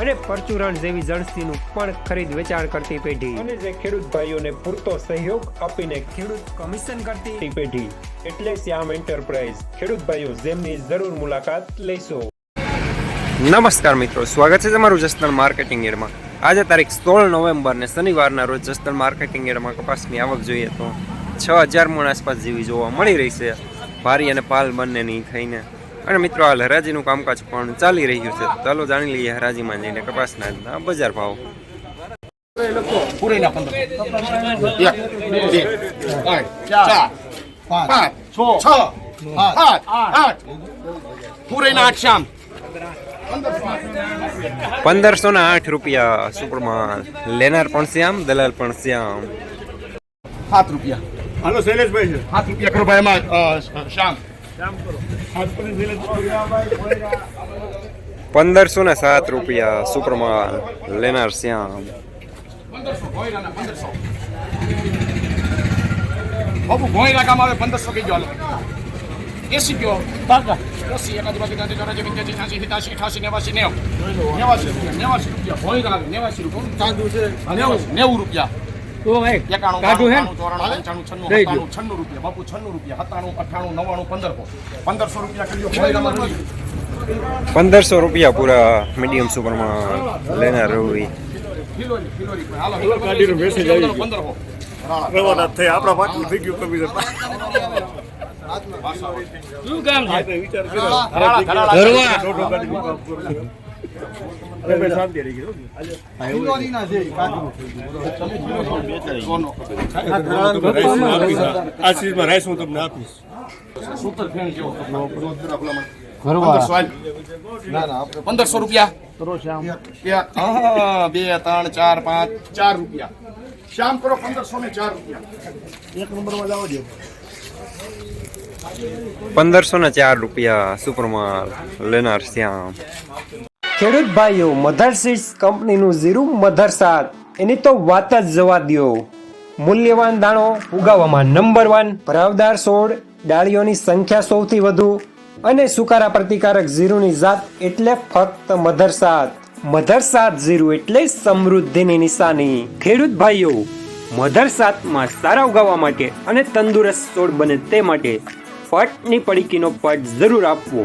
અને પરચુરણ જેવી જણસીનું પણ ખરીદ વેચાણ કરતી પેઢી. અને જે ખેડૂત ભાઈઓને પૂરતો સહયોગ આપીને ખેડૂત કમિશન કરતી પેઢી. એટલે શ્યામ એન્ટરપ્રાઇઝ. ખેડૂત ભાઈઓ જેમની જરૂર મુલાકાત લેશો. નમસ્કાર મિત્રો સ્વાગત છે તમારું જસ્તન માર્કેટિંગ એડમાં. આજે તારીખ સોળ નવેમ્બર ને શનિવારના રોજ જસ્તન માર્કેટિંગ એડમાં કપાસની આવક જોઈએ તો છ હજાર મણ આસપાસ જેવી જોવા મળી રહી છે. ભારી અને પાલ બંનેની થઈને અને મિત્રો હાલ હરાજીનું કામકાજ પણ ચાલી રહ્યું છે. ચાલો જાણી લઈએ હરાજીમાં જઈને કપાસના બજાર ભાવ. પૂરેના પંદર એક બે ત્રણ ચાર પાંચ છ સાત આઠ પૂરેના આઠ શામ પંદરસો ના આઠ રૂપિયા સુપરમાં લેનાર પણ શ્યામ દલાલ પણ શ્યામ. સાત રૂપિયા. હાલો શૈલેષભાઈ છે. સાત રૂપિયા કરો ભાઈ એમાં શામ પંદરસો ને સાત રૂપિયા સુપરમાં લેનાર શ્યામ. પંદરસો ભોયરાના પંદરસો. બાપુ આવે પંદરસો કીજો હાલો. એસી કયો પાકા. એસી એકાદ બાજુ ગાંધી ચોરાજી પંચ્યાસી છ્યાસી સિત્યાસી અઠાસી નેવાસી નેવ. નેવાસી રૂપિયા આવે નેવાસી રૂપિયા. ચાંદુ છે. નેવું બાણું, ચોરાણું છન્નું છન્નું રૂપિયા બાપુ છન્નું રૂપિયા સત્તાણું અઠાણું નવ્વાણું પંદરસો. પંદરસો રૂપિયા કર્યો પંદરસો રૂપિયા પૂરા મીડિયમ સુપરમાં લેનાર રવાના આપણા પાટલું થઈ ગયું કમી કરું. અરે ભાઈ શાંતિ રહી ગઈ. આ ચીજમાં રાઈસ હું તમને આપીશ. સૂતર ફેણ જેવો પંદરસો રૂપિયા. બે ત્રણ ચાર પાંચ ચાર રૂપિયા. શ્યામ કરો પંદરસો ને ચાર રૂપિયા. એક નંબરમાં જ આવજો પંદરસો ને ચાર રૂપિયા સુપરમાં લેનાર શ્યામ. ખેડૂત ભાઈઓ, મધર સીડ્સ કંપનીનું ઝીરું મધર સાત. એની તો વાત જ જવા દ્યો. મૂલ્યવાન દાણો ઉગાવવામાં નંબર વન ભરાવદાર છોડ, ડાળીઓની સંખ્યા સૌથી વધુ, અને સુકારા પ્રતિકારક ઝીરુની જાત એટલે ફક્ત મધર સાત. મધર સાત ઝીરું એટલે સમૃદ્ધિની નિશાની. ખેડૂત ભાઈઓ, મધર સાતમાં સારા ઉગાવવા માટે અને તંદુરસ્ત છોડ બને તે માટે પટની પડીકીનો પટ જરૂર આપવો.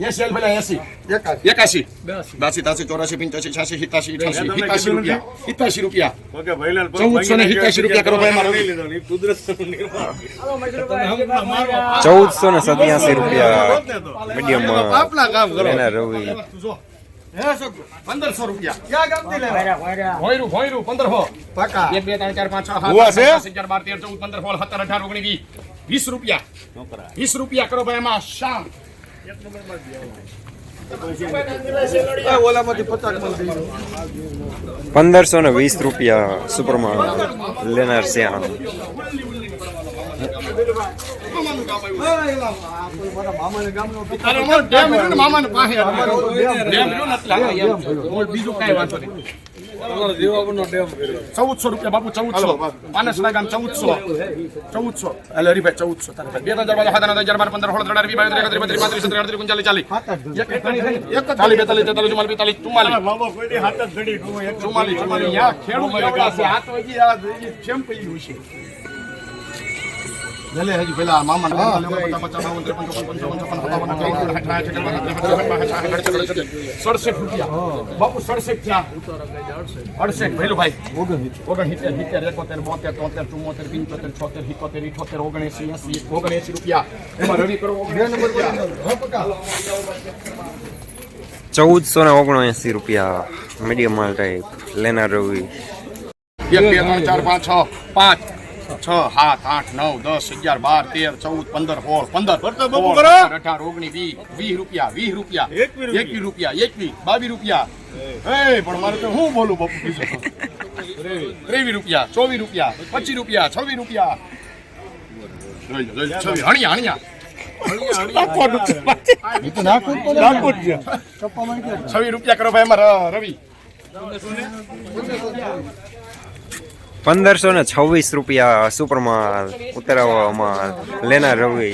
મૂકી દેજે આઈ છોડી છોકરી આમ મૂકી દે એસી હાલ પેલા એસી. એકાશી. બાસી. તાસી ચોરાસી પંચ્યાસી છ્યાસી સિત્યાસી અઠ્યાસી સિત્યાસી રૂપિયા. સિત્યાસી રૂપિયા. ચૌદસો ને સિત્યાસી રૂપિયા કરો ભાઈ મારો. લઈ લીધો? ને, ઈ કુદરતનું નિર્માણ. ચૌદસો ને સત્યાસી રૂપિયા મીડિયમ લેનાર રવિ. પંદરસો રૂપિયા. ભોયરું ભોયરું પંદરસો. એક બે ત્રણ ચાર પાંચ છ સાત હુવા આઠ, છે? નવ, દસ, અગિયાર બાર તેર ચૌદ પંદર સોળ સત્તર અઢાર ઓગણીસ વીસ. વીસ રૂપિયા. વીસ રૂપિયા કરો ભાઈ એમાં શામ પંદરસો ને વીસ રૂપિયા સુપરમાં લેનાર છે તારે અમારું ને પાસે બીજું કઈ વાંધો નહીં ચૌદસો રૂપિયા બાપુ ચૌદસો. પાનસના ગામ ચૌદસો. ચૌદસો. એટલે હરીભાઈ ચૌદસો. તારે બે હજાર બાર હાથ હજાર બાર પંદર સોળ ત્રણ વીસ બાવીસ ત્રેવીસ બત્રીસ પાંત્રીસ સત્તર અડત્રીસ ઓગણચાલીસ ચાલીસ. ચાલીસ બેતાલીસ તેતાલીસ ચુમ્માલીસ પિસ્તાલીસ ચુમ્માલીસ ચુમ્માલીસ. ચુમ્માલીસ ખેડૂત કેમ છે? ભલે હજી પેલા મામા સડસઠ રૂપિયા બાપુ સડસઠ થયા અડસઠ ભેલું ભાઈ ઓગણસિત્તેર સિત્તેર એકોતેર બોતેર તોતેર ચુમ્મોતેર પંચોતેર છોતેર સિત્તોતેર ઇઠોતેર ઓગણએસી એસી ઓગણએસી રૂપિયા એમાં રવિ કરો બે નંબર ચૌદસો ને ઓગણએંસી રૂપિયા મીડિયમ માલ ટાઈપ લેનાર રવિ એક બે ત્રણ ચાર પાંચ છ પાંચ છ સાત આઠ નવ દસ અગિયાર બાર તેર ચૌદ પંદર સોળ પંદર. અઢાર ઓગણીસ વીસ વીસ રૂપિયા વીસ રૂપિયા એકવીસ રૂપિયા. એકવીસ બાવીસ રૂપિયા. એ. પણ મારે તો હું બોલું બાપુ બીજું? ત્રેવીસ રૂપિયા ચોવીસ રૂપિયા પચીસ રૂપિયા છવ્વીસ રૂપિયા. છવ્વીસ. હણિયા હણિયા. છવ્વીસ રૂપિયા કરો ભાઈ અમારા રવિ. પંદરસો ને છવ્વીસ રૂપિયા સુપરમાં ઉતરાવવામાં લેનાર રવિ.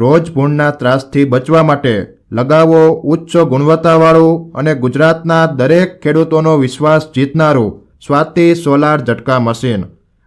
રોજ પૂર્ણના ત્રાસથી બચવા માટે લગાવો ઉચ્ચ ગુણવત્તાવાળું અને ગુજરાતના દરેક ખેડૂતોનો વિશ્વાસ જીતનારું સ્વાતિ સોલાર ઝટકા મશીન.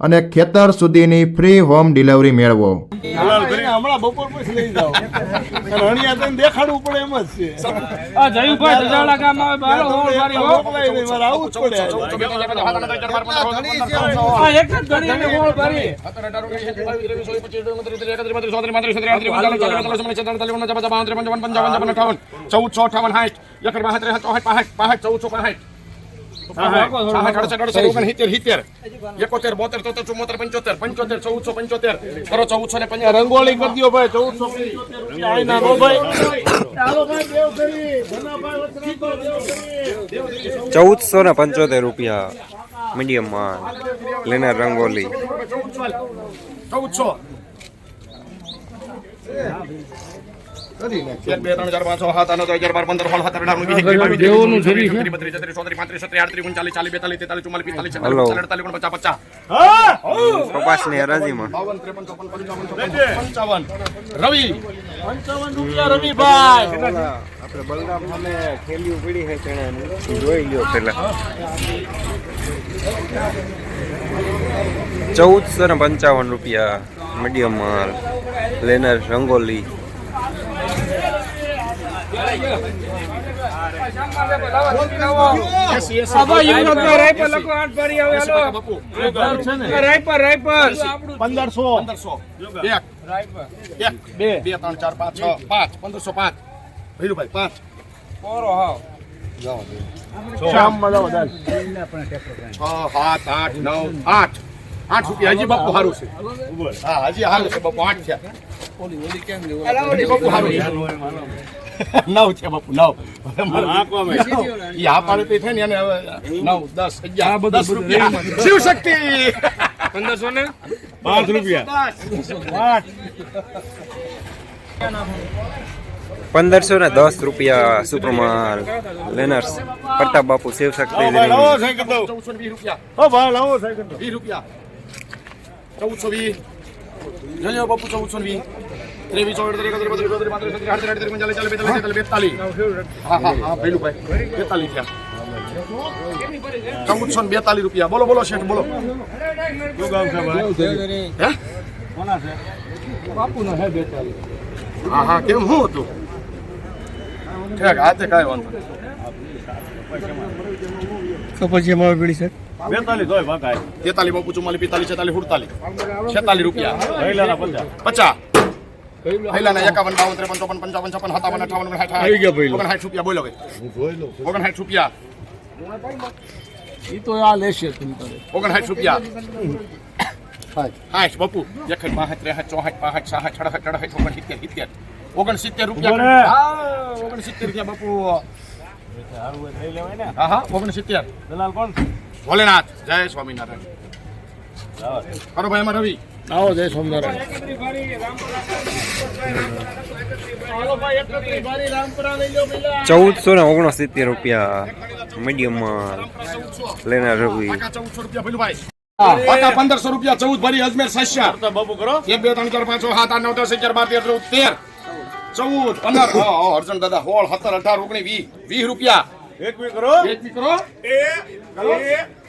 અને ખેતર સુધીની ફ્રી હોમ ડિલિવરી મેળવો. દલાલ કરીને હમણાં બપોર પછી લઈ જાઓ. અને હણિયા તને દેખાડવું પડે એમ જ છે. આ જયુભાઈ દજાડા ગામ આવે બારો હોળ મારી હો. મોકલાય નહીં, મારે આવવું જ પડે. આ એક જ ઘડી અમે ચૌદસો અઠાવન સાઠ એકર બાસઠ ચોસઠ પાસઠ પાસઠ ચૌદસો પાસઠ એકોતેર બોતેર તોતેર ચુમ્મોતેર પંચોતેર. પંચોતેર ચૌદસો પંચોતેર. કરો ચૌદસો ને પંચાવન રંગોળી કરી દો ભાઈ ચૌદસો રૂપિયા આઈના નો ભાઈ. ચાલો ભાઈ દેવ કરી. ધનાભાઈ વચરાતો દેવ કરી. ચૌદસો ને પંચોતેર રૂપિયા મીડિયમમાં લેનાર રંગોલી ચૌદસો. રવિ. રવિભાઈ. આપણે બલરામ સામે થેલીઓ પડી છે ચણાની જોઈ લ્યો પેલા. ચૌદસો ને પંચાવન રૂપિયા મીડિયમ માલ. લેનર રંગોલી આબા યુવરાજભાઈ રાયપર લખો આઠ પારી આવે હાલો બાપુ આ રાયપર રાયપર પંદરસો બે બે ત્રણ ચાર પાંચ છ પાંચ પંદરસો પાંચ ભૈરુભાઈ પાંચ આઠ રૂપિયા. હજી બાપુ સારું છે હા હજી સારું છે બાપુ આઠ થયા બાપુ સારું છે નવ છે બાપુ નવ. આ પાડે તે થાય ને એને હવે નવ દસ અગિયાર દસ રૂપિયા. શિવ શક્તિ. પંદરસો ને? પાંચ રૂપિયા. પંદરસો ને દસ રૂપિયા સુપર લેનર્સ. લેનાર પ્રતાપ બાપુ શિવ શક્તિ ચૌદસો વીસ રૂપિયા. ચૌદસો વીસ. બાપુ ચૌદસો વીસ. ત્રેવીસ ચોવીસ ત્રેવીસ એકત્રીસ બત્રીસ ચોત્રીસ પાંત્રીસ છત્રીસ આડત્રીસ આડત્રીસ પંચાલીસ ચાલીસ બેતાલીસ તેતાલીસ બેતાલીસ. હા હા હા ભેલું ભાઈ બેતાલીસ થયા. ચૌદસો ને બેતાલીસ રૂપિયા. બોલો બોલો શેઠ બોલો. હા? હા કેમ? શું હતું? ઠેક કાંઈ વાંધો નહીં. બેતાલીસ હોય ભાઈ. તેતાલીસ બાપુ ચુમ્માલીસ પિસ્તાલીસ છેતાલીસ સુડતાલીસ. છેતાલીસ રૂપિયા. પચાસ. પહેલાના એકાવન બાવન ત્રેપન ચોપન પંચાવન છપ્પન સત્તાવન અઠાવન આવી ગયા ઓગણ ઓગણસાઠ રૂપિયા બોલો ભાઈ. ઓગણસાઠ રૂપિયા. એ તો આ લેશે તમે તારે. ઓગણસાઠ રૂપિયા. હાશ બપુ. એકડ બાસઠ ત્રેસઠ ચોસઠ પાસઠ સાસઠ છડસઠ અડસઠ ઓગણસિત્તેર સિત્તેર. ઓગણસિત્તેર રૂપિયા. હા ઓગણસિત્તેર રૂપિયા બપુ. હા હા ઓગણસિત્તેર. દલાલ કોણ? ભોલેનાથ. જય સ્વામિનારાયણ. કરો ભાઈ એમાં રવિ. આવો જય સોમનારાયણ. ચૌદસો ને ઓગણસિત્તેર રૂપિયા મીડિયમ લેનાર રવિ પંદરસો રૂપિયા ચૌદ ભરી અજમેર સસ્યા બાબુ કરો. એક બે ત્રણ ચાર પાંચ છ સાત આઠ નવ દસ અગિયાર બાર તેર ચૌદ તેર. ચૌદ પંદર. અર્જુન દાદા સોળ સત્તર અઢાર ઓગણી વીસ. વીસ રૂપિયા. એક મી કરો. એક કરો.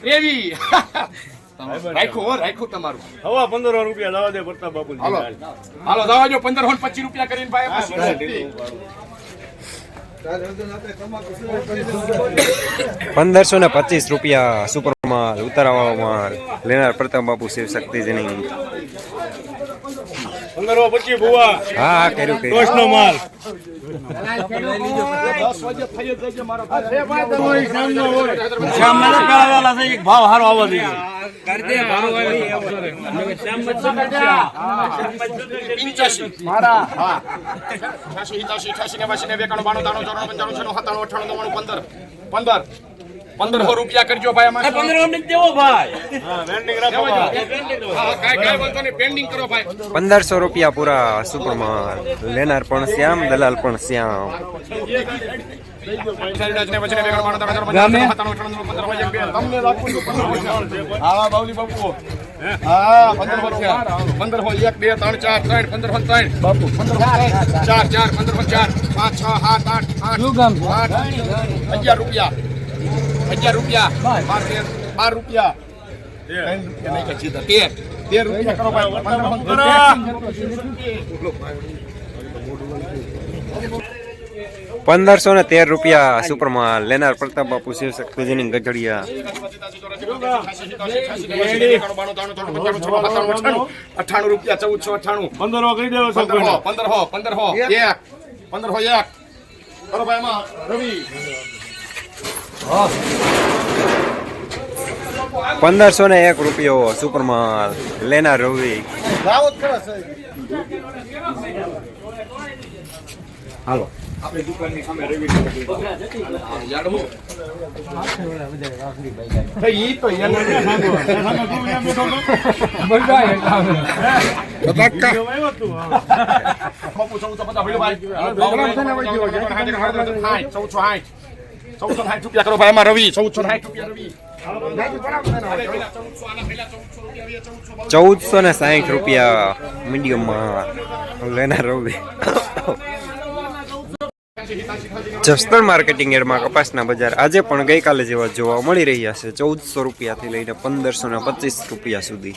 ત્રેવી રાખ્યું હો રાખ્યું તમારું. હવા પંદર રૂપિયા લાવા દે પ્રતાપ બાપુ હાલો. હાલો. દવા જો પંદર હોન પચીસ રૂપિયા કરીને ભાઈ પંદરસો ને પચીસ રૂપિયા સુપર માલ ઉતારાવાળો માલ લેનાર પ્રતાપ બાપુ શિવ શક્તિજીની પંદર પચીસ ભુવા. હા કર્યું કર્યું. દોષ નો માલ ભાવ હારો આવવા પંદર. પંદર. પંદરસો રૂપિયા કરજો ભાઈ અમારે વેન્ડિંગ રાખો હા, કાંઈ કાંઈ વાંધો નહીં પેન્ડિંગ કરો ભાઈ. પંદરસો રૂપિયા પૂરા સુપર માલ લેનાર પણ શ્યામ દલાલ પણ શ્યામ. હા બાપુ હા? પંદર રૂપિયા પંદર એક બે ત્રણ ચાર ત્રણ પંદર હોય ત્રણ. બાપુ પંદર ચાર ચાર પંદર ચાર પાંચ છ સાત આઠ આઠ આઠ અગિયાર રૂપિયા. અગિયાર રૂપિયા. બાર. તેર. બાર રૂપિયા. ત્રણ રૂપિયા નહીં કઈ સીધા. તેર. તેર રૂપિયા. કરો ભાઈ. પંદરસો ને તેર રૂપિયા સુપર માલ લેનાર પ્રતાપ બાપુ શિવ ગજડિયા ગઢડિયા. અઠાણું રૂપિયા ચૌદસો અઠાણું. પંદર કરી દેવો પંદર પંદર હો પંદર હો. એક. પંદર હો એક. કરો ભાઈ એમાં રવિ. પંદરસો ને એક રૂપિયો સુપર માલ લેનાર રવિ આપણી દુકાનની સામે રવિ ચૌદ ઈ તો એને બાપુ ચૌદસો સાઠ રૂપિયા રૂપિયા રવિ ચૌદસો ને સાહીઠ રૂપિયા મીડિયમ માલ લેનાર રવિ જસદણ માર્કેટિંગ એડમાં કપાસના બજાર આજે પણ ગઈકાલે જેવા જોવા મળી રહ્યા છે. ચૌદસો રૂપિયાથી લઈને પંદરસો ને પચીસ રૂપિયા સુધી.